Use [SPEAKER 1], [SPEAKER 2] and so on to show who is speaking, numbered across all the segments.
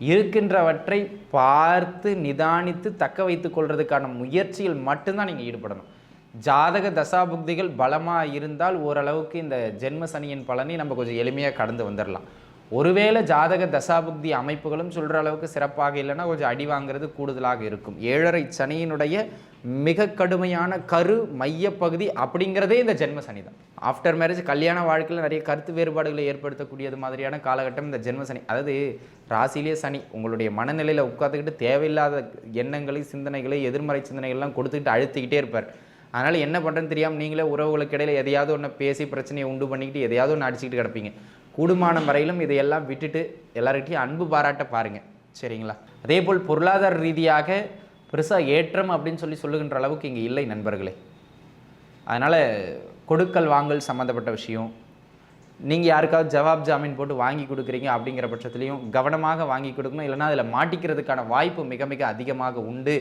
[SPEAKER 1] இருக்கின்றவற்றை பார்த்து நிதானித்து தக்க வைத்துக் கொள்றதுக்கான முயற்சியில் மட்டும்தான் நீங்கள் ஈடுபடணும். ஜாதக தசாபுக்திகள் பலமாக இருந்தால் ஓரளவுக்கு இந்த ஜென்ம சனியின் பலனை நம்ம கொஞ்சம் எளிமையாக கடந்து வந்துடலாம் ஒருவேளை ஜாதக தசாபுக்தி அமைப்புகளும் சொல்கிற அளவுக்கு சிறப்பாக இல்லைன்னா கொஞ்சம் அடி வாங்குறது கூடுதலாக இருக்கும். ஏழரை சனியினுடைய மிக கடுமையான கரு மையப்பகுதி அப்படிங்கிறதே இந்த ஜென்ம சனி தான். ஆஃப்டர் மேரேஜ் கல்யாண வாழ்க்கையில் நிறைய கருத்து வேறுபாடுகளை ஏற்படுத்தக்கூடியது மாதிரியான காலகட்டம் இந்த ஜென்ம சனி. அதாவது ராசிலேயே சனி உங்களுடைய மனநிலையில் உட்காந்துக்கிட்டு தேவையில்லாத எண்ணங்களை சிந்தனைகளை எதிர்மறை சிந்தனைகள்லாம் கொடுத்துக்கிட்டு அழுத்திக்கிட்டே இருப்பார். அதனால் என்ன பண்ணுறேன்னு தெரியாமல் நீங்களே உறவுகளுக்கு இடையில் எதையாவது ஒன்று பேசி பிரச்சனையை உண்டு பண்ணிக்கிட்டு எதையாவது ஒன்று அடிச்சுக்கிட்டு கிடப்பீங்க. கூடுமான வரையிலும் இதையெல்லாம் விட்டுட்டு எல்லார்கிட்டையும் அன்பு பாராட்ட பாருங்கள் சரிங்களா? அதே போல் பொருளாதார ரீதியாக பெருசாக ஏற்றம் அப்படின்னு சொல்லி சொல்லுகின்ற அளவுக்கு இங்கே இல்லை நண்பர்களே. அதனால் கொடுக்கல் வாங்கல் சம்மந்தப்பட்ட விஷயம் நீங்கள் யாருக்காவது ஜவாப் ஜாமீன் போட்டு வாங்கி கொடுக்குறீங்க அப்படிங்கிற பட்சத்துலையும் கவனமாக வாங்கி கொடுக்கணும். இல்லைன்னா அதில் மாட்டிக்கிறதுக்கான வாய்ப்பு மிக மிக அதிகமாக உண்டு.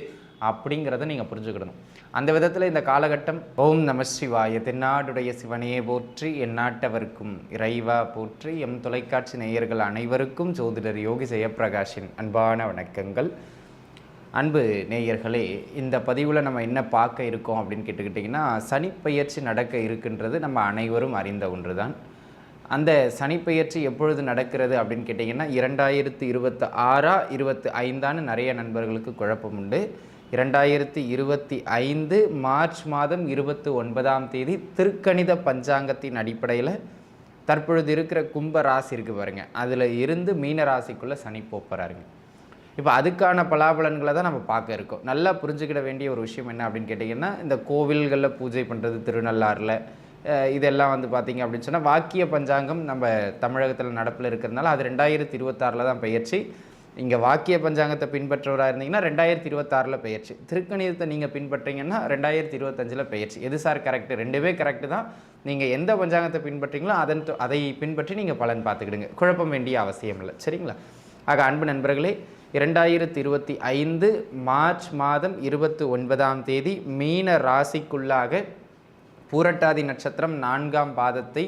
[SPEAKER 1] அப்படிங்கிறத நீங்கள் புரிஞ்சுக்கிடணும். அந்த விதத்தில் இந்த காலகட்டம் ஓம் நம சிவாய தென்னாடுடைய சிவனையே போற்றி எந்நாட்டவர்க்கும் இறைவா போற்றி எம் தொலைக்காட்சி நேயர்கள் அனைவருக்கும் ஜோதிடர் யோகி ஜெயப்பிரகாஷின் அன்பான வணக்கங்கள். அன்பு நேயர்களே இந்த பதிவில் நம்ம என்ன பார்க்க இருக்கோம் அப்படின்னு கேட்டுக்கிட்டிங்கன்னா சனிப்பெயர்ச்சி நடக்க இருக்கின்றது நம்ம அனைவரும் அறிந்த ஒன்று தான் அந்த சனிப்பெயர்ச்சி எப்பொழுது நடக்கிறது அப்படின்னு கேட்டிங்கன்னா இரண்டாயிரத்து இருபத்தி ஆறா இருபத்தி ஐந்தான்னு நிறைய நண்பர்களுக்கு குழப்பம் உண்டு. இரண்டாயிரத்தி இருபத்தி ஐந்து மார்ச் மாதம் இருபத்தி ஒன்பதாம் தேதி திருக்கணித பஞ்சாங்கத்தின் அடிப்படையில் தற்பொழுது இருக்கிற கும்ப ராசி இருக்குது பாருங்க. அதில் இருந்து மீன ராசிக்குள்ளே சனி போப்பறாருங்க இப்போ அதுக்கான பலாபலன்களை தான் நம்ம பார்க்க இருக்கோம். நல்லா புரிஞ்சுக்கிட வேண்டிய ஒரு விஷயம் என்ன அப்படின்னு கேட்டிங்கன்னா இந்த கோவில்களில் பூஜை பண்ணுறது திருநள்ளாறில் இதெல்லாம் வந்து பார்த்தீங்க அப்படின்னு சொன்னால் வாக்கிய பஞ்சாங்கம் நம்ம தமிழகத்தில் நடப்பில் இருக்கிறதுனால அது ரெண்டாயிரத்தி இருபத்தாறில் தான் பயிற்சி. இங்கே வாக்கிய பஞ்சாங்கத்தை பின்பற்றவராக இருந்தீங்கன்னா ரெண்டாயிரத்தி இருபத்தாறில் பெயர்ச்சி. திருக்கணிதத்தை நீங்கள் பின்பற்றீங்கன்னா ரெண்டாயிரத்தி இருபத்தஞ்சில் பெயர்ச்சி. எது சார் கரெக்டு ரெண்டுமே கரெக்டு தான். நீங்கள் எந்த பஞ்சாங்கத்தை பின்பற்றீங்களோ அதன் அதை பின்பற்றி நீங்கள் பலன் பார்த்துக்கிடுங்க. குழப்பம் வேண்டிய அவசியம் இல்லை. சரிங்களா? ஆக அன்பு நண்பர்களே இரண்டாயிரத்தி இருபத்தி ஐந்து மார்ச் மாதம் இருபத்தி ஒன்பதாம் தேதி மீன ராசிக்குள்ளாக பூரட்டாதி நட்சத்திரம் நான்காம் பாதத்தை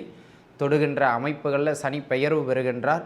[SPEAKER 1] தொடுகின்ற அமைப்புகளில் சனி பெயர்வு பெறுகின்றார்.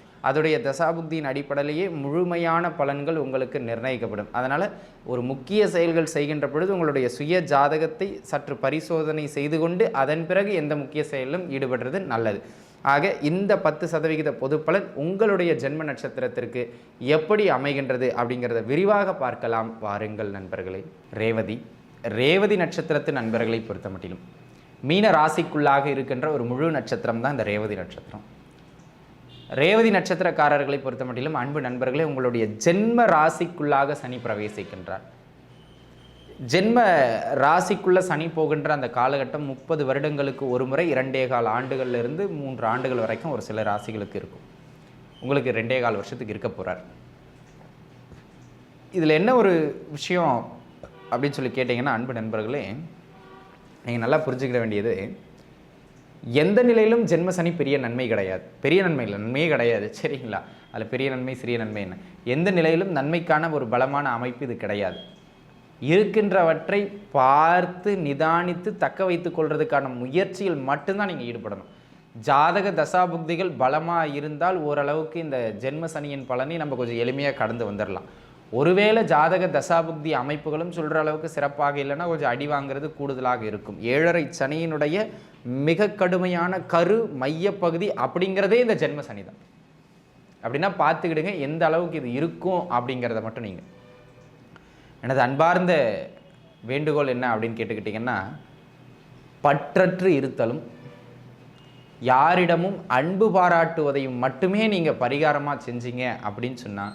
[SPEAKER 1] அதோடைய தசாபுக்தியின் அடிப்படையிலேயே முழுமையான பலன்கள் உங்களுக்கு நிர்ணயிக்கப்படும். அதனால் ஒரு முக்கிய செயல்கள் செய்கின்ற பொழுது உங்களுடைய சுய ஜாதகத்தை சற்று பரிசோதனை செய்து கொண்டு அதன் பிறகு எந்த முக்கிய செயலிலும் ஈடுபடுறது நல்லது. ஆக இந்த பத்து சதவிகித பொதுப்பலன் உங்களுடைய ஜென்ம நட்சத்திரத்திற்கு எப்படி அமைகின்றது அப்படிங்கிறத விரிவாக பார்க்கலாம். வாருங்கள் நண்பர்களே. ரேவதி. ரேவதி நட்சத்திரத்து நண்பர்களை பொறுத்த மட்டிலும் மீன ராசிக்குள்ளாக இருக்கின்ற ஒரு முழு நட்சத்திரம் தான் இந்த ரேவதி நட்சத்திரம். ரேவதி நட்சத்திரக்காரர்களை பொறுத்த மட்டிலும் அன்பு நண்பர்களே உங்களுடைய ஜென்ம ராசிக்குள்ளாக சனி பிரவேசிக்கின்றார். ஜென்ம ராசிக்குள்ள சனி போகின்ற அந்த காலகட்டம் முப்பது வருடங்களுக்கு ஒரு முறை இரண்டே கால் ஆண்டுகள்லேருந்து மூன்று ஆண்டுகள் வரைக்கும் ஒரு சில ராசிகளுக்கு இருக்கும். உங்களுக்கு ரெண்டே கால் வருஷத்துக்கு இருக்க போகிறார் இதில் என்ன ஒரு விஷயம் அப்படின்னு சொல்லி கேட்டிங்கன்னா அன்பு நண்பர்களே நீங்கள் நல்லா புரிஞ்சுக்கிட வேண்டியது எந்த நிலையிலும் ஜென்ம சனி பெரிய நன்மை கிடையாது. பெரிய நன்மை இல்லை நன்மையே கிடையாது. சரிங்களா? அதில் பெரிய நன்மை சிறிய நன்மை என்ன? எந்த நிலையிலும் நன்மைக்கான ஒரு பலமான அமைப்பு இது கிடையாது. இருக்கின்றவற்றை பார்த்து நிதானித்து தக்க வைத்துக் கொள்வதுக்கான முயற்சியில் மட்டும்தான் நீங்கள் ஈடுபடணும். ஜாதக தசாபுக்திகள் பலமாக இருந்தால் ஓரளவுக்கு இந்த ஜென்ம சனியின் பலனை நம்ம கொஞ்சம் எளிமையாக கடந்து வந்துடலாம் ஒருவேளை ஜாதக தசாபுக்தி அமைப்புகளும் சொல்கிற அளவுக்கு சிறப்பாக இல்லைன்னா கொஞ்சம் அடி வாங்குறது கூடுதலாக இருக்கும். ஏழரை சனியினுடைய மிக கடுமையான கரு மையப்பகுதி அப்படிங்கிறதே இந்த ஜென்ம சனி தான். அப்படின்னா பார்த்துக்கிடுங்க எந்த அளவுக்கு இது இருக்கும் அப்படிங்கிறத மட்டும் நீங்கள் எனது அன்பார்ந்த வேண்டுகோள் என்ன அப்படின்னு கேட்டுக்கிட்டிங்கன்னா பற்றற்று இருத்தலும் யாரிடமும் அன்பு பாராட்டுவதையும் மட்டுமே நீங்கள் பரிகாரமாக செஞ்சீங்க அப்படின்னு சொன்னால்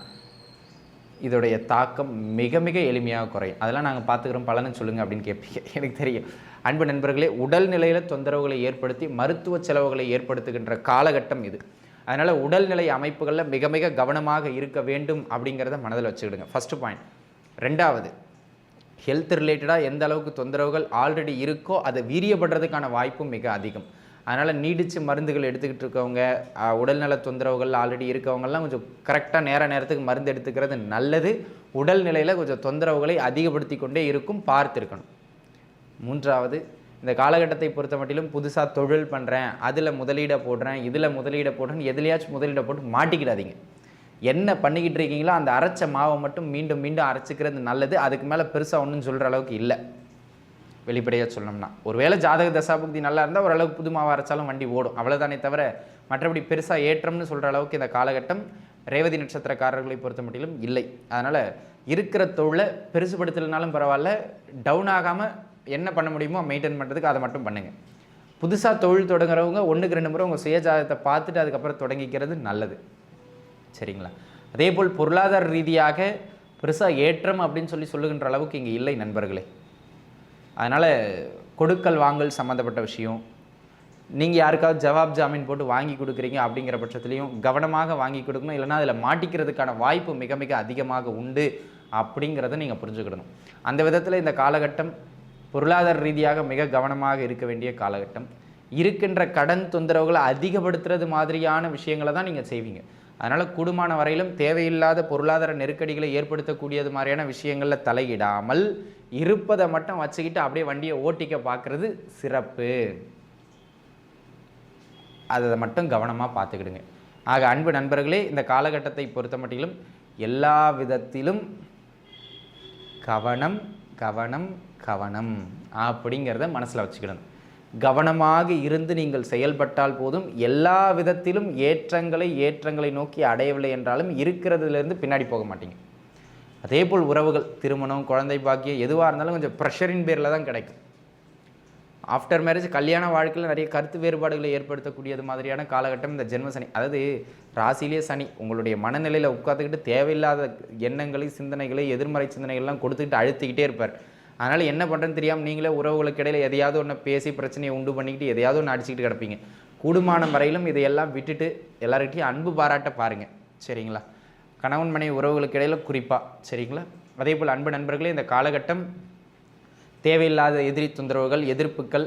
[SPEAKER 1] இதோடைய தாக்கம் மிக மிக எளிமையாக குறையும். அதெல்லாம் நாங்கள் பார்த்துக்கிறோம். பலன்னு சொல்லுங்கள் அப்படின்னு கேட்பீங்க எனக்கு தெரியும். அன்பு நண்பர்களே உடல் நிலையில் தொந்தரவுகளை ஏற்படுத்தி மருத்துவ செலவுகளை ஏற்படுத்துகின்ற காலகட்டம் இது. அதனால் உடல்நிலை அமைப்புகளில் மிக மிக கவனமாக இருக்க வேண்டும் அப்படிங்கிறத மனதில் வச்சுக்கிடுங்க. ஃபஸ்ட்டு பாயிண்ட் ரெண்டாவது ஹெல்த் ரிலேட்டடாக எந்த அளவுக்கு தொந்தரவுகள் ஆல்ரெடி இருக்கோ அதை வீரியப்படுறதுக்கான வாய்ப்பும் மிக அதிகம். அதனால் நீடிச்சு மருந்துகள் எடுத்துக்கிட்டு இருக்கவங்க உடல்நல தொந்தரவுகள் ஆல்ரெடி இருக்கவங்கெல்லாம் கொஞ்சம் கரெக்டாக நேர நேரத்துக்கு மருந்து எடுத்துக்கிறது நல்லது. உடல்நிலையில் கொஞ்சம் தொந்தரவுகளை அதிகப்படுத்தி கொண்டே இருக்கும் பார்த்துருக்கணும். மூன்றாவது இந்த காலகட்டத்தை பொறுத்த மட்டிலும் புதுசாக தொழில் பண்ணுறேன் அதில் முதலீடை போடுறேன் இதில் முதலீடை போடுறேன் எதுலையாச்சும் முதலீடை போட்டு மாட்டிக்கிடாதீங்க. என்ன பண்ணிக்கிட்டு இருக்கீங்களோ அந்த அரைச்ச மாவை மட்டும் மீண்டும் மீண்டும் அரைச்சிக்கிறது நல்லது. அதுக்கு மேலே பெருசாக ஒன்றும் சொல்கிற அளவுக்கு இல்லை. வெளிப்படையாக சொல்லணும்னா. ஒருவேளை ஜாதக தசாபுக்தி நல்லா இருந்தால் ஓரளவுக்கு புது மாவு அரைச்சாலும் வண்டி ஓடும். அவ்வளோதானே தவிர மற்றபடி பெருசாக ஏற்றம்னு சொல்கிற அளவுக்கு இந்த காலகட்டம் ரேவதி நட்சத்திரக்காரர்களை பொறுத்த மட்டிலும் இல்லை. அதனால் இருக்கிற தொழிலை பெருசுபடுத்தலைனாலும் பரவாயில்ல டவுன் ஆகாமல் என்ன பண்ண முடியுமோ மெயின்டைன் பண்ணுறதுக்கு அதை மட்டும் பண்ணுங்கள் புதுசாக தொழில் தொடங்குறவங்க ஒன்றுக்கு ரெண்டு முறை உங்கள் சுயஜாதகத்தை பார்த்துட்டு அதுக்கப்புறம் தொடங்கிக்கிறது நல்லது. சரிங்களா? அதே போல் பொருளாதார ரீதியாக பெருசாக ஏற்றம் அப்படின்னு சொல்லி சொல்லுகின்ற அளவுக்கு இங்கே இல்லை நண்பர்களே. அதனால் கொடுக்கல் வாங்கல் சம்மந்தப்பட்ட விஷயம். நீங்கள் யாருக்காவது ஜவாப் ஜாமீன் போட்டு வாங்கி கொடுக்குறீங்க அப்படிங்கிற பட்சத்துலையும் கவனமாக வாங்கி கொடுக்கணும். இல்லைன்னா அதில் மாட்டிக்கிறதுக்கான வாய்ப்பு மிக மிக அதிகமாக உண்டு அப்படிங்கிறத நீங்கள் புரிஞ்சுக்கிடணும். அந்த விதத்தில் இந்த காலகட்டம் பொருளாதார ரீதியாக மிக கவனமாக இருக்க வேண்டிய காலகட்டம். இருக்கின்ற கடன் தொந்தரவுகளை அதிகப்படுத்துறது மாதிரியான விஷயங்களை தான் நீங்கள் செய்வீங்க. அதனால் கூடுமான வரையிலும் தேவையில்லாத பொருளாதார நெருக்கடிகளை ஏற்படுத்தக்கூடியது மாதிரியான விஷயங்களில் தலையிடாமல் இருப்பதை மட்டும் வச்சுக்கிட்டு அப்படியே வண்டியை ஓட்டிக்க பார்க்குறது சிறப்பு. அதை மட்டும் கவனமாக பார்த்துக்கிடுங்க. ஆக அன்பு நண்பர்களே இந்த காலகட்டத்தை பொறுத்த மட்டிலும் எல்லா விதத்திலும் கவனம் கவனம் கவனம் அப்படிங்கிறத மனசில் வச்சுக்கிடணும். கவனமாக இருந்து நீங்கள் செயல்பட்டால் போதும். எல்லா விதத்திலும் ஏற்றங்களை ஏற்றங்களை நோக்கி அடையவில்லை என்றாலும் இருக்கிறதுலேருந்து பின்னாடி போக மாட்டீங்க. அதே போல் உறவுகள் திருமணம் குழந்தை பாக்கியம் எதுவாக இருந்தாலும் கொஞ்சம் ப்ரெஷரின் பேரில் தான் கிடைக்கும். ஆஃப்டர் மேரேஜ் கல்யாண வாழ்க்கையில் நிறைய கருத்து வேறுபாடுகளை ஏற்படுத்தக்கூடியது மாதிரியான காலகட்டம் இந்த ஜென்ம சனி. அதாவது ராசியிலே சனி உங்களுடைய மனநிலையில் உட்காந்துக்கிட்டு தேவையில்லாத எண்ணங்களை சிந்தனைகளை எதிர்மறை சிந்தனைகள்லாம் கொடுத்துக்கிட்டு அழுத்திக்கிட்டே இருப்பார். அதனால் என்ன பண்ணுறேன்னு தெரியாமல் நீங்களே உறவுகளுக்கு இடையில் எதையாவது ஒன்று பேசி பிரச்சனையை உண்டு பண்ணிக்கிட்டு எதையாவது ஒன்று அடிச்சுக்கிட்டு கிடப்பீங்க. கூடுமான வரையிலும் இதையெல்லாம் விட்டுட்டு எல்லாருக்கிட்டையும் அன்பு பாராட்ட பாருங்கள் சரிங்களா? கணவன் மனைவி உறவுகளுக்கு இடையில் குறிப்பாக சரிங்களா? அதே போல் அன்பு நண்பர்களே இந்த காலகட்டம் தேவையில்லாத எதிரி தொந்தரவுகள் எதிர்ப்புகள்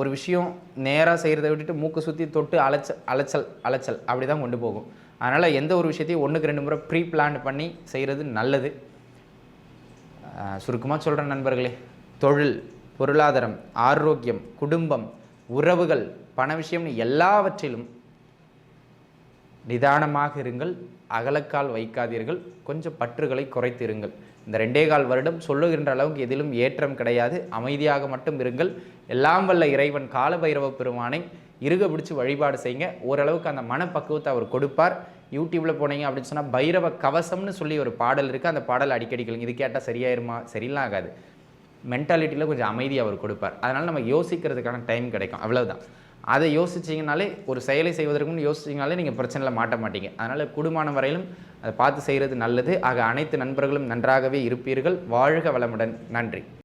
[SPEAKER 1] ஒரு விஷயம் நேராக செய்கிறத விட்டுட்டு மூக்கு சுற்றி தொட்டு அலைச்ச அலைச்சல் அலைச்சல் அப்படி தான் கொண்டு போகும். அதனால் எந்த ஒரு விஷயத்தையும் ஒன்றுக்கு ரெண்டு முறை ப்ரீ பிளான் பண்ணி செய்கிறது நல்லது. சுருக்கமாக சொல்கிறேன் நண்பர்களே. தொழில் பொருளாதாரம் ஆரோக்கியம் குடும்பம் உறவுகள் பண விஷயம்னு எல்லாவற்றிலும் நிதானமாக இருங்கள் அகலக்கால் வைக்காதீர்கள் கொஞ்சம் பற்றுகளை குறைத்திருங்கள். இந்த ரெண்டே கால் வருடம் சொல்லுகின்ற அளவுக்கு எதிலும் ஏற்றம் கிடையாது அமைதியாக மட்டும் இருங்கள். எல்லாம் வல்ல இறைவன் காலபைரவ பெருமானை இருக பிடிச்சி வழிபாடு செய்யுங்க. ஓரளவுக்கு அந்த மனப்பக்குவத்தை அவர் கொடுப்பார். யூடியூப்பில் போனீங்க அப்படின்னு சொன்னால் பைரவ கவசம்னு சொல்லி ஒரு பாடல் இருக்குது அந்த பாடல் அடிக்கடி கேளுங்க. இது கேட்டால் சரியாயிருமா? சரிலாம் ஆகாது. மென்டாலிட்டியில் கொஞ்சம் அமைதி அவர் கொடுப்பார். அதனால் நம்ம யோசிக்கிறதுக்கான டைம் கிடைக்கும். அவ்வளவுதான். அதை யோசிச்சிங்கனாலே ஒரு செயலை செய்வதற்குன்னு யோசிச்சிங்கனாலே நீங்கள் பிரச்சனையில் மாட்ட மாட்டீங்க. அதனால் கூடுமான வரையிலும் அதை பார்த்து செய்கிறது நல்லது. ஆக அனைத்து நண்பர்களும் நன்றாகவே இருப்பீர்கள். வாழ்க வளமுடன். நன்றி.